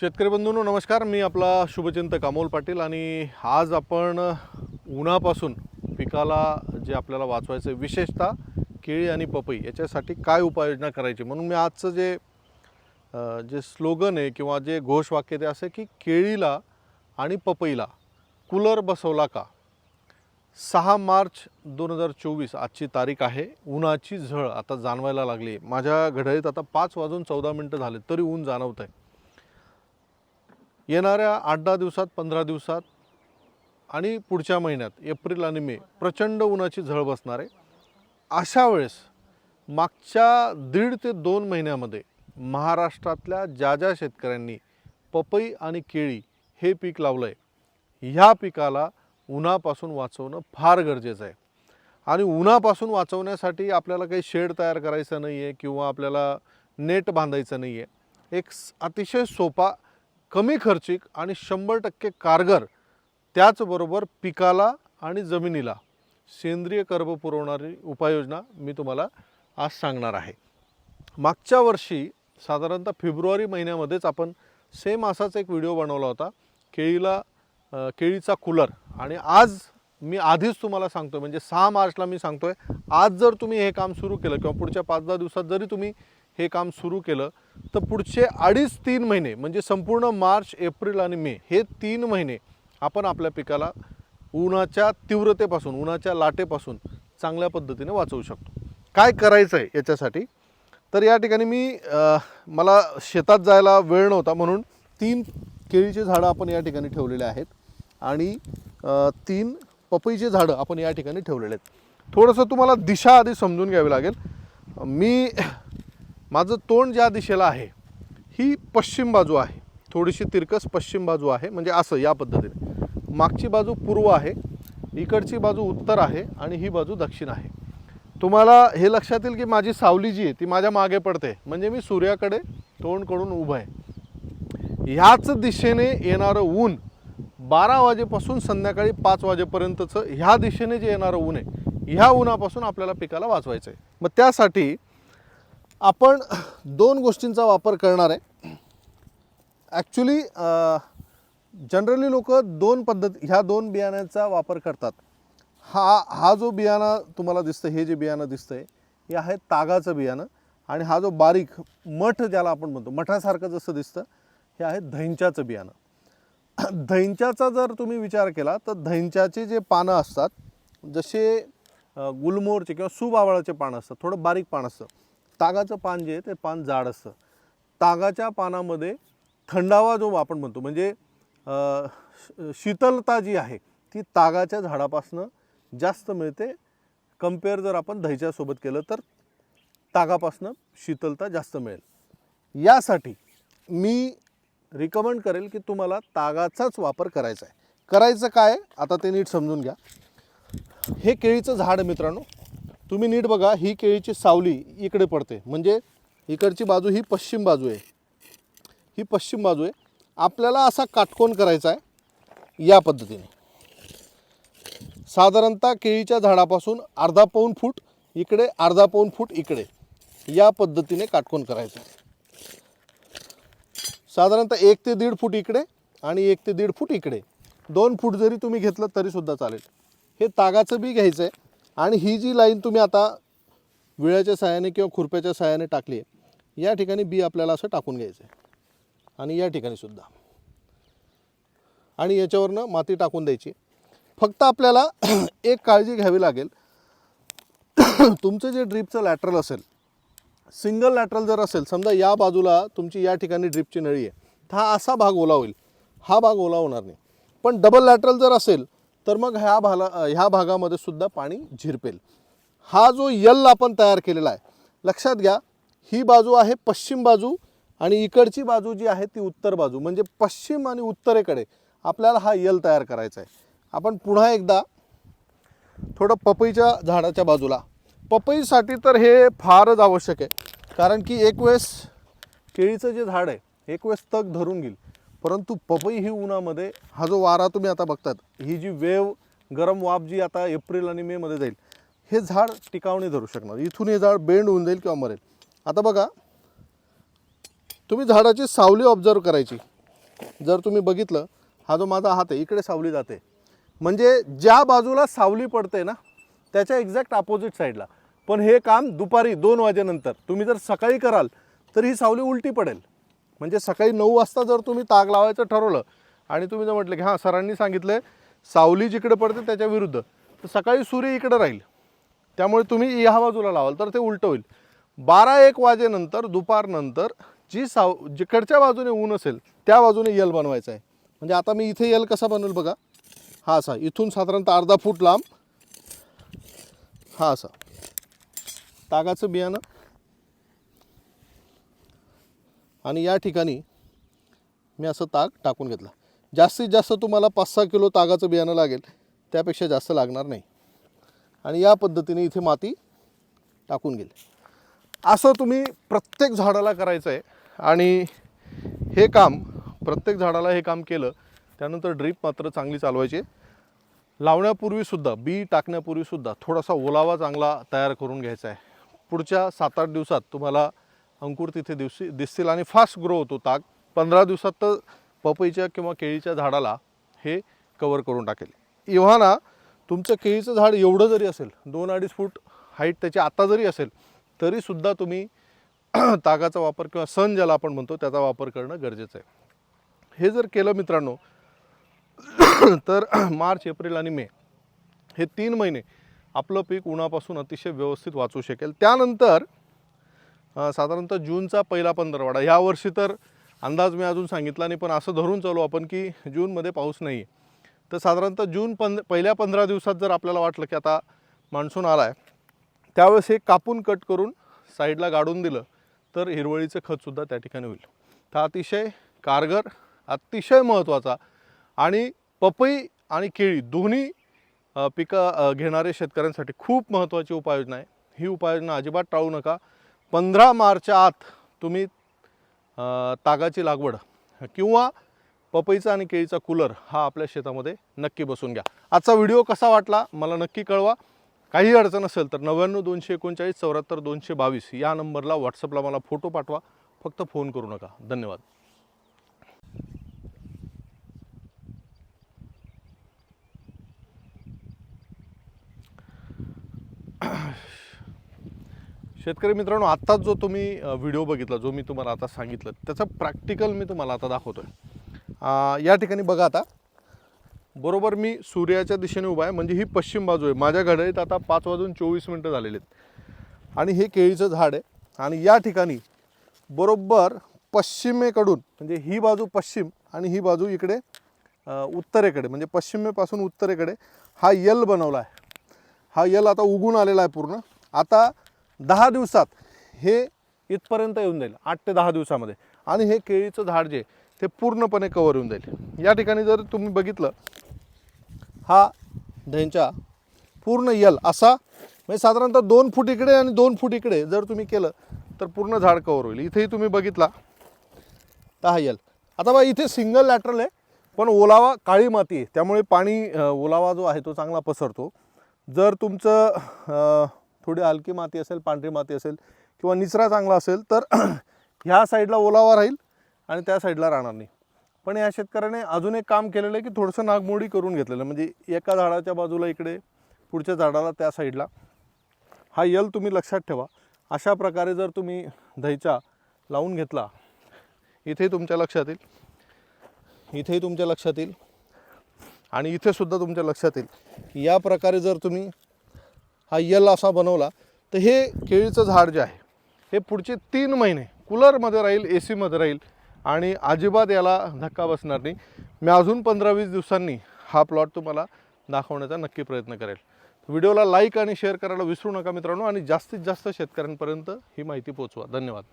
शेतकरी बंधूंनो नमस्कार. मी आपला शुभचिंतक अमोल पाटील आणि आज आपण उन्हापासून पिकाला जे आपल्याला वाचवायचं आहे विशेषतः केळी आणि पपई याच्यासाठी काय उपाययोजना करायची? म्हणून मी आजचं जे जे स्लोगन आहे किंवा जे घोषवाक्य ते असं की केळीला आणि पपईला कूलर बसवला का? सहा मार्च दोन हजार चोवीस आजची तारीख आहे. उन्हाची झळ आता जाणवायला लागली माझ्या घड्याळीत आता पाच वाजून चौदा मिनटं झाले तरी ऊन जाणवत आहे येणाऱ्या आठ दहा दिवसात पंधरा दिवसात आणि पुढच्या महिन्यात एप्रिल आणि मे प्रचंड उन्हाची झळ बसणार आहे. अशा वेळेस मागच्या दीड ते दोन महिन्यामध्ये महाराष्ट्रातल्या ज्या ज्या शेतकऱ्यांनी पपई आणि केळी हे पीक लावलं आहे ह्या पिकाला उन्हापासून वाचवणं फार गरजेचं आहे. आणि उन्हापासून वाचवण्यासाठी आपल्याला काही शेड तयार करायचं नाही आहे किंवा आपल्याला नेट बांधायचं नाही आहे एक अतिशय सोपा कमी खर्चिक आणि शंभर टक्के कारगर त्याचबरोबर पिकाला आणि जमिनीला सेंद्रिय कर्ब पुरवणारी उपाययोजना मी तुम्हाला आज सांगणार आहे. मागच्या वर्षी साधारणतः फेब्रुवारी महिन्यामध्येच आपण सेम असाच एक व्हिडिओ बनवला होता केळीला केळीचा कूलर आणि आज मी आधीच तुम्हाला सांगतोय म्हणजे सहा मार्चला मी सांगतोय आज जर तुम्ही हे काम सुरू केलं किंवा पुढच्या पाच दहा दिवसात जरी तुम्ही हे काम सुरू केलं तर पुढचे अडीच तीन महिने म्हणजे संपूर्ण मार्च एप्रिल आणि मे हे तीन महिने आपण आपल्या पिकाला उन्हाच्या तीव्रतेपासून उन्हाच्या लाटेपासून चांगल्या पद्धतीने वाचवू शकतो. काय करायचं आहे याच्यासाठी? तर या ठिकाणी मी मला शेतात जायला वेळ नव्हता म्हणून तीन केळीची झाडं आपण या ठिकाणी ठेवलेले आहेत आणि तीन पपईची झाडं आपण या ठिकाणी ठेवलेले आहेत. थोडंसं तुम्हाला दिशा आधी समजून घ्यावी लागेल. मी माझं तोंड ज्या दिशेला आहे ही पश्चिम बाजू आहे. थोडीशी तिरकस पश्चिम बाजू आहे म्हणजे असं या पद्धतीने. मागची बाजू पूर्व आहे इकडची बाजू उत्तर आहे आणि ही बाजू दक्षिण आहे. तुम्हाला हे लक्षात येईल की माझी सावली जी आहे ती माझ्या मागे पडते. म्हणजे मी सूर्याकडे तोंड करून उभं आहे. ह्याच दिशेने येणारं ऊन बारा वाजेपासून संध्याकाळी पाच वाजेपर्यंतचं ह्या दिशेने जे येणारं ऊन आहे ह्या उन्हापासून आपल्याला पिकाला वाचवायचं आहे मग त्यासाठी आपण दोन गोष्टींचा वापर करणार आहे. ॲक्च्युली जनरली लोक दोन पद्धत ह्या दोन बियाण्याचा वापर करतात. हा हा जो बियाणं तुम्हाला दिसतं हे जे बियाणं दिसतं आहे हे आहे तागाचं बियाणं आणि हा जो बारीक मठ ज्याला आपण म्हणतो मठासारखं जसं दिसतं हे आहे धैंच्याचं बियाणं. धैंच्याचा जर तुम्ही विचार केला तर धैंच्याचे जे पानं असतात जसे गुलमोरचे किंवा सुबावळाचे पानं असतात थोडं बारीक पान असतं तागाचं पान जे आहे ते पान जाड असतं. तागाच्या पानामध्ये थंडावा जो आपण म्हणतो म्हणजे श- शीतलता जी आहे ती तागाच्या झाडापासनं जास्त मिळते. कंपेअर जर आपण दहीच्यासोबत केलं तर तागापासनं शीतलता जास्त मिळेल. यासाठी मी रिकमेंड करेल की तुम्हाला तागाचाच वापर करायचा आहे. करायचं काय आता ते नीट समजून घ्या. हे केळीचं झाड मित्रांनो. तुम्ही नीट बघा ही केळीची सावली इकडे पडते. म्हणजे इकडची बाजू ही पश्चिम बाजू आहे. ही पश्चिम बाजू आहे. आपल्याला असा काटकोन करायचा आहे या पद्धतीने. साधारणतः केळीच्या झाडापासून अर्धा पाऊन फूट इकडे अर्धा पाऊन फूट इकडे या पद्धतीने काटकोन करायचं आहे. साधारणतः एक ते दीड फूट इकडे आणि एक ते दीड फूट इकडे. दोन फूट जरी तुम्ही घेतलं तरीसुद्धा चालेल. हे तागाचं बी घ्यायचं आहे आणि ही जी लाईन तुम्ही आता विळ्याच्या सहाय्याने किंवा खुरप्याच्या सहाय्याने टाकली आहे या ठिकाणी बी आपल्याला असं टाकून घ्यायचं आहे आणि या ठिकाणी सुद्धा. आणि याच्यावरनं माती टाकून द्यायची. फक्त आपल्याला एक काळजी घ्यावी लागेल. तुमचं जे ड्रीपचं लॅटरल असेल सिंगल लॅटरल जर असेल समजा या बाजूला तुमची या ठिकाणी ड्रीपची नळी आहे तर हा असा भाग ओला होईल. हा भाग ओला होणार नाही. पण डबल लॅटरल जर असेल तर मग ह्या भाला ह्या भागामध्ये सुद्धा पाणी झिरपेल. हा जो यल आपण तयार केलेला आहे लक्षात घ्या ही बाजू आहे पश्चिम बाजू आणि इकडची बाजू जी आहे ती उत्तर बाजू. म्हणजे पश्चिम आणि उत्तरेकडे आपल्याला हा यल तयार करायचा आहे. आपण पुन्हा एकदा थोडं पपईच्या झाडाच्या बाजूला. पपईसाठी तर हे फारच आवश्यक आहे. कारण की एक वेळेस केळीचं जे झाड आहे एक वेळेस तग धरून घेईल. परंतु पपई ही उन्हामध्ये हा जो वारा तुम्ही आता बघतात ही जी वेव गरम वाफ जी आता एप्रिल आणि मेमध्ये जाईल हे झाड टिकावणी धरू शकणार. इथून हे झाड बेंड होऊन जाईल किंवा मरेल. आता बघा तुम्ही झाडाची सावली ऑब्झर्व करायची. जर तुम्ही बघितलं हा जो माझा हात आहे इकडे सावली जाते. म्हणजे ज्या बाजूला सावली पडते ना त्याच्या एक्झॅक्ट अपोजिट साईडला पण हे काम दुपारी दोन वाजेनंतर तुम्ही जर सकाळी कराल तर ही सावली उलटी पडेल. म्हणजे सकाळी नऊ वाजता जर तुम्ही ताग लावायचं ठरवलं आणि तुम्ही जर म्हटलं की हां सरांनी सांगितलं सावली जिकडे पडते त्याच्या विरुद्ध तर सकाळी सूर्य इकडे राहील. त्यामुळे तुम्ही ह्या बाजूला लावाल तर ते उलटं होईल. बारा एक वाजेनंतर दुपारनंतर जी साव जिकडच्या बाजूने ऊन असेल त्या बाजूने यल बनवायचं आहे. म्हणजे आता मी इथे यल कसा बनवेल बघा. हा असा इथून साधारणतः अर्धा फूट लांब. हा असा. तागाचं बियाणं. आणि या ठिकाणी मी असं ताग टाकून घेतला. जास्तीत जास्त तुम्हाला पाच सहा किलो तागाचं बियाणं लागेल त्यापेक्षा जास्त लागणार नाही. आणि या पद्धतीने इथे माती टाकून गेली असं तुम्ही प्रत्येक झाडाला करायचं आहे आणि हे काम प्रत्येक झाडाला हे काम केलं त्यानंतर ड्रीप मात्र चांगली चालवायची लावण्यापूर्वीसुद्धा बी टाकण्यापूर्वीसुद्धा थोडासा ओलावा चांगला तयार करून घ्यायचा आहे. पुढच्या सात आठ दिवसात तुम्हाला अंकुर तिथे दिवशी दिसतील आणि फास्ट ग्रो होतो ताक पंधरा दिवसात तर पपईच्या किंवा केळीच्या झाडाला हे कवर करून टाकेल. इव्हाना तुमचं केळीचं झाड एवढं जरी असेल दोन अडीच फूट हाईट त्याची आता जरी असेल तरीसुद्धा तुम्ही तागाचा वापर किंवा सण ज्याला आपण म्हणतो त्याचा वापर करणं गरजेचं आहे. हे जर केलं मित्रांनो तर मार्च एप्रिल आणि मे हे तीन महिने आपलं पीक उन्हापासून अतिशय व्यवस्थित वाचू शकेल. त्यानंतर साधारणतः जूनचा पहिला पंधरवाडा. ह्या वर्षी तर अंदाज मी अजून सांगितला नाही पण असं धरून चालू आपण की जूनमध्ये पाऊस नाही आहे तर साधारणतः जून पंध पहिल्या पंधरा दिवसात जर आपल्याला वाटलं की आता मान्सून आला आहे त्यावेळेस हे कापून कट करून साईडला गाडून दिलं तर हिरवळीचं खतसुद्धा त्या ठिकाणी होईल. तर अतिशय कारगर अतिशय महत्त्वाचा आणि पपई आणि केळी दोन्ही पिकं घेणारे शेतकऱ्यांसाठी खूप महत्त्वाची उपाययोजना आहे. ही उपाययोजना अजिबात टाळू नका. पंधरा मार्चच्या आत तुम्ही तागाची लागवड किंवा पपईचा आणि केळीचा कूलर हा आपल्या शेतामध्ये नक्की बसून घ्या. आजचा व्हिडिओ कसा वाटला मला नक्की कळवा. काही अडचण असेल तर नव्याण्णव दोनशे एकोणचाळीस चौऱ्याहत्तर दोनशे बावीस या नंबरला व्हॉट्सअपला मला फोटो पाठवा. फक्त फोन करू नका. धन्यवाद. शेतकरी मित्रांनो आत्ताच जो तुम्ही व्हिडिओ बघितला जो मी तुम्हाला आता सांगितलं त्याचं प्रॅक्टिकल मी तुम्हाला आता दाखवतो आहे या ठिकाणी बघा आता. बरोबर मी सूर्याच्या दिशेने उभा आहे म्हणजे ही पश्चिम बाजू आहे. माझ्या घड्याळीत आता पाच वाजून चोवीस मिनटं झालेली आहेत. आणि हे केळीचं झाड आहे. आणि या ठिकाणी बरोबर पश्चिमेकडून म्हणजे ही बाजू पश्चिम आणि ही बाजू इकडे उत्तरेकडे म्हणजे पश्चिमेपासून उत्तरेकडे हा यल बनवला आहे. हा यल आता उगून आलेला आहे पूर्ण. आता दहा दिवसात हे इथपर्यंत येऊन जाईल आठ ते दहा दिवसामध्ये. आणि हे केळीचं झाड जे ते पूर्णपणे कवर होऊन जाईल. या ठिकाणी जर तुम्ही बघितलं हा ढेंचा पूर्ण यल असा म्हणजे साधारणतः दोन फूट इकडे आणि दोन फूट इकडे जर तुम्ही केलं तर पूर्ण झाड कवर होईल. इथेही तुम्ही बघितला तर हा यल. आता बा इथे सिंगल लॅटरल आहे पण ओलावा काळी माती आहे. त्यामुळे पाणी ओलावा जो आहे तो चांगला पसरतो. जर तुमचं थोडी हलकी माती असेल पांढरी माती असेल किंवा निचरा चांगला असेल तर ह्या साईडला ओलावा राहील आणि त्या साईडला राहणार नाही. पण या शेतकऱ्याने अजून एक काम केलेलं आहे की थोडंसं नागमोडी करून घेतलेलं म्हणजे एका झाडाच्या बाजूला इकडे पुढच्या झाडाला त्या साईडला. हा यल तुम्ही लक्षात ठेवा. अशा प्रकारे जर तुम्ही दहीचा लावून घेतला इथेही तुमच्या लक्षात येईल. इथेही तुमच्या लक्षात येईल. आणि इथेसुद्धा तुमच्या लक्षात येईल. या प्रकारे जर तुम्ही हा यल असा बनवला. तर हे केळीचं झाड जे आहे हे पुढचे तीन महिने कूलरमध्ये राहील ए सीमध्ये राहील आणि अजिबात याला धक्का बसणार नाही. मी अजून पंधरा वीस दिवसांनी हा प्लॉट तुम्हाला दाखवण्याचा नक्की प्रयत्न करेल. व्हिडिओला लाईक आणि शेअर करायला विसरू नका मित्रांनो आणि जास्तीत जास्त शेतकऱ्यांपर्यंत ही माहिती पोचवा धन्यवाद.